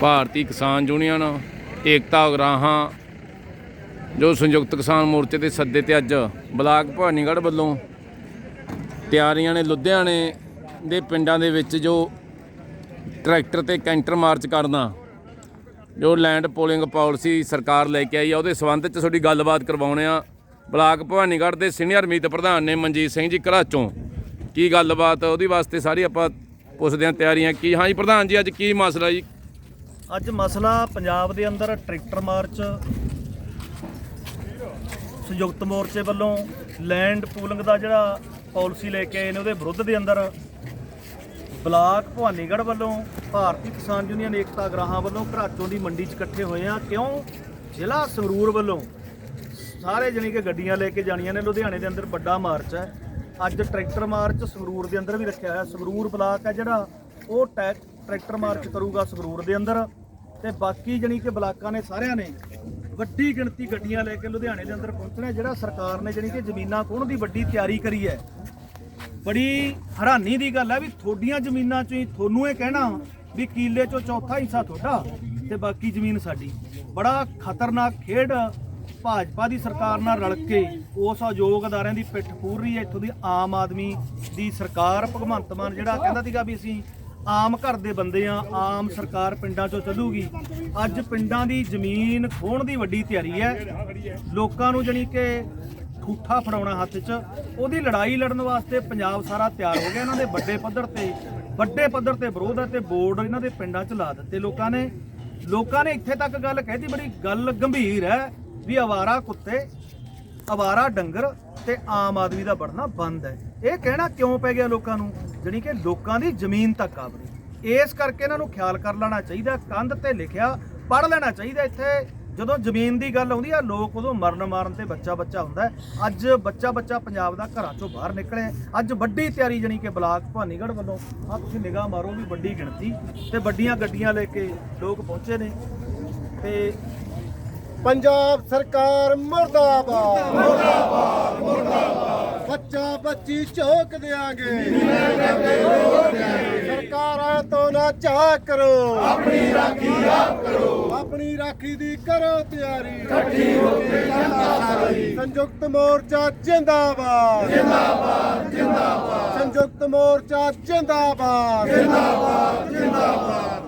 ਭਾਰਤੀ ਕਿਸਾਨ ਯੂਨੀਅਨ, ਏਕਤਾ ਉਗਰਾਹਾਂ ਜੋ ਸੰਯੁਕਤ ਕਿਸਾਨ ਮੋਰਚੇ ਦੇ ਸੱਦੇ ਤੇ ਅੱਜ ਬਲਾਕ ਭਵਾਨੀਗੜ੍ਹ ਵੱਲੋਂ ਤਿਆਰੀਆਂ ਨੇ, ਲੁਧਿਆਣੇ ਦੇ ਪਿੰਡਾਂ ਦੇ ਵਿੱਚ ਜੋ ਟਰੈਕਟਰ ਤੇ ਕੈਂਟਰ ਮਾਰਚ ਕਰਨਾ, ਜੋ ਲੈਂਡ ਪੋਲਿੰਗ ਪਾਲਿਸੀ ਸਰਕਾਰ ਲੈ ਕੇ ਆਈ ਆ, ਉਹਦੇ ਸਬੰਧ 'ਚ ਤੁਹਾਡੀ ਗੱਲਬਾਤ ਕਰਵਾਉਣੇ ਆ। ਬਲਾਕ ਭਵਾਨੀਗੜ੍ਹ ਦੇ ਸੀਨੀਅਰ ਮੀਤ ਪ੍ਰਧਾਨ ਨੇ ਮਨਜੀਤ ਸਿੰਘ ਜੀ ਘਰਾਚੋਂ ਕੀ ਗੱਲਬਾਤ ਉਹਦੀ ਵਾਸਤੇ ਸਾਰੀ ਆਪਾਂ ਪੁੱਛਦੇ ਹਾਂ ਤਿਆਰੀਆਂ, ਕੀ ਹਾਂ ਜੀ ਪ੍ਰਧਾਨ ਜੀ, ਅੱਜ ਕੀ ਮਸਲਾ ਜੀ? ਅੱਜ ਮਸਲਾ ਪੰਜਾਬ ਦੇ ਅੰਦਰ ਟਰੈਕਟਰ ਮਾਰਚ। ਸੰਯੁਕਤ ਮੋਰਚੇ ਵੱਲੋਂ ਲੈਂਡ ਪੂਲਿੰਗ ਦਾ ਜਿਹੜਾ ਪਾਲਿਸੀ ਲੈ ਕੇ ਆਏ ਨੇ, ਉਹਦੇ ਵਿਰੁੱਧ ਦੇ ਅੰਦਰ ਬਲਾਕ ਭਵਾਨੀਗੜ੍ਹ ਵੱਲੋਂ ਭਾਰਤੀ ਕਿਸਾਨ ਯੂਨੀਅਨ ਏਕਤਾ ਗ੍ਰਾਹਾਂ ਵੱਲੋਂ ਘਰਾਚੋਂ ਦੀ ਮੰਡੀ 'ਚ ਇਕੱਠੇ ਹੋਏ ਆ। ਕਿਉਂ? ਜ਼ਿਲ੍ਹਾ ਸੰਗਰੂਰ ਵੱਲੋਂ ਸਾਰੇ ਜਣੀ ਕਿ ਗੱਡੀਆਂ ਲੈ ਕੇ ਜਾਣੀਆਂ ਨੇ। ਲੁਧਿਆਣੇ ਦੇ ਅੰਦਰ ਵੱਡਾ ਮਾਰਚ ਹੈ। ਅੱਜ ਟਰੈਕਟਰ ਮਾਰਚ ਸੰਗਰੂਰ ਦੇ ਅੰਦਰ ਵੀ ਰੱਖਿਆ ਹੋਇਆ। ਸੰਗਰੂਰ ਬਲਾਕ ਹੈ ਜਿਹੜਾ ਉਹ ਟੈਕ ਟਰੈਕਟਰ ਮਾਰਚ ਕਰੂਗਾ ਸੰਗਰੂਰ ਦੇ ਅੰਦਰ। ਤੇ ਬਾਕੀ ਜਣੀ ਕਿ ਬਲਾਕਾਂ ਨੇ ਸਾਰਿਆਂ ਨੇ ਵੱਡੀ ਗਿਣਤੀ ਗੱਡੀਆਂ ਲੈ ਕੇ ਲੁਧਿਆਣੇ ਦੇ ਅੰਦਰ ਪਹੁੰਚਣਾ ਜਿਹੜਾ ਸਰਕਾਰ ਨੇ ਜਣੀ ਕਿ ਜ਼ਮੀਨਾਂ ਖੋਹਣ ਦੀ ਵੱਡੀ ਤਿਆਰੀ ਕਰੀ ਹੈ। ਬੜੀ ਹੈਰਾਨੀ ਦੀ ਗੱਲ ਹੈ ਵੀ ਤੁਹਾਡੀਆਂ ਜ਼ਮੀਨਾਂ ਚੋਂ ਹੀ ਤੁਹਾਨੂੰ ਇਹ ਕਹਿਣਾ ਵੀ ਕੀਲੇ ਚੋਂ ਚੌਥਾ ਹਿੱਸਾ ਤੁਹਾਡਾ ਤੇ ਬਾਕੀ ਜ਼ਮੀਨ ਸਾਡੀ। ਬੜਾ ਖਤਰਨਾਕ ਖੇਡ ਭਾਜਪਾ ਦੀ ਸਰਕਾਰ ਨਾਲ ਰਲ ਕੇ ਉਸ ਅਯੋਗ ਅਦਾਰਿਆਂ ਦੀ ਪਿੱਠ ਪੂਰ ਰਹੀ ਹੈ। ਇੱਥੋਂ ਦੀ ਆਮ ਆਦਮੀ ਦੀ ਸਰਕਾਰ ਭਗਵੰਤ ਮਾਨ ਜਿਹੜਾ ਕਹਿੰਦਾ ਸੀਗਾ ਵੀ ਅਸੀਂ ਆਮ ਘਰ ਦੇ ਬੰਦੇ ਆ, ਆਮ ਸਰਕਾਰ ਪਿੰਡਾਂ ਚੋਂ ਚੱਲੂਗੀ। ਅੱਜ ਪਿੰਡਾਂ ਦੀ ਜ਼ਮੀਨ ਖੋਹਣ ਦੀ ਵੱਡੀ ਤਿਆਰੀ ਹੈ। ਲੋਕਾਂ ਨੂੰ ਜਾਣੀ ਕਿ ਠੂਠਾ ਫੜਾਉਣਾ ਹੱਥ 'ਚ। ਉਹਦੀ ਲੜਾਈ ਲੜਨ ਵਾਸਤੇ ਪੰਜਾਬ ਸਾਰਾ ਤਿਆਰ ਹੋ ਗਿਆ। ਇਹਨਾਂ ਦੇ ਵੱਡੇ ਪੱਧਰ ਤੇ, ਵੱਡੇ ਪੱਧਰ ਤੇ ਵਿਰੋਧ ਹੈ ਤੇ ਬੋਰਡ ਇਹਨਾਂ ਦੇ ਪਿੰਡਾਂ 'ਚ ਲਾ ਦਿੱਤੇ ਲੋਕਾਂ ਨੇ। ਲੋਕਾਂ ਨੇ ਇੱਥੇ ਤੱਕ ਗੱਲ ਕਹਿਤੀ ਬੜੀ ਗੱਲ ਗੰਭੀਰ ਹੈ ਵੀ ਆਵਾਰਾ ਕੁੱਤੇ, ਆਵਾਰਾ ਡੰਗਰ ਤੇ ਆਮ ਆਦਮੀ ਦਾ ਵੜਨਾ ਬੰਦ ਹੈ। ਇਹ ਕਹਿਣਾ ਕਿਉਂ ਪੈ ਗਿਆ ਲੋਕਾਂ ਨੂੰ? ਜਾਣੀ ਕਿ ਲੋਕਾਂ ਦੀ ਜ਼ਮੀਨ ਤੱਕ ਆਵਰੇ ਇਸ ਕਰਕੇ ਇਹਨਾਂ ਨੂੰ ਖਿਆਲ ਕਰ ਲੈਣਾ ਚਾਹੀਦਾ, ਕੰਧ ਤੇ ਲਿਖਿਆ ਪੜ ਲੈਣਾ ਚਾਹੀਦਾ ਇੱਥੇ। ਜਦੋਂ ਜ਼ਮੀਨ ਦੀ ਗੱਲ ਆਉਂਦੀ ਆ, ਲੋਕ ਉਦੋਂ ਮਰਨ ਮਾਰਨ ਤੇ ਬੱਚਾ ਬੱਚਾ ਹੁੰਦਾ ਅੱਜ ਬੱਚਾ ਬੱਚਾ ਪੰਜਾਬ ਦਾ ਘਰਾਂ ਚੋਂ ਬਾਹਰ ਨਿਕਲਿਆ ਅੱਜ ਵੱਡੀ ਤਿਆਰੀ ਜਣੀ ਕਿ ਬਲਾਕ ਭਵਾਨੀਗੜ੍ਹ ਵੱਲੋਂ ਆ ਤੁਸੀਂ ਨਿਗਾਹ ਮਾਰੋ ਵੀ ਵੱਡੀ ਗਿਣਤੀ ਤੇ ਵੱਡੀਆਂ ਗੱਡੀਆਂ ਲੈ ਕੇ ਲੋਕ ਪਹੁੰਚੇ ਨੇ ਤੇ ਪੰਜਾਬ ਸਰਕਾਰ ਮੁਰਦਾਬਾਦ। ਮੁਰਦਾਬਾਦ ਮੁਰਦਾਬਾਦ। ਬੱਚਾ ਬੱਚੀ ਝੋਕ ਦੇਾਂਗੇ ਸਰਕਾਰਾਂ ਤੋਂ ਨਾ ਚਾਹ ਕਰੋ। ਆਪਣੀ ਰਾਖੀ ਆਪ ਕਰੋ। ਆਪਣੀ ਰਾਖੀ ਦੀ ਕਰੋ ਤਿਆਰੀ। ਇਕੱਠੀ ਹੋ ਕੇ ਸਾਰੀ। ਸੰਯੁਕਤ ਮੋਰਚਾ ਜਿੰਦਾਬਾਦ। ਜਿੰਦਾਬਾਦ ਜਿੰਦਾਬਾਦ। ਸੰਯੁਕਤ ਮੋਰਚਾ ਜਿੰਦਾਬਾਦ। ਜਿੰਦਾਬਾਦ ਜਿੰਦਾਬਾਦ।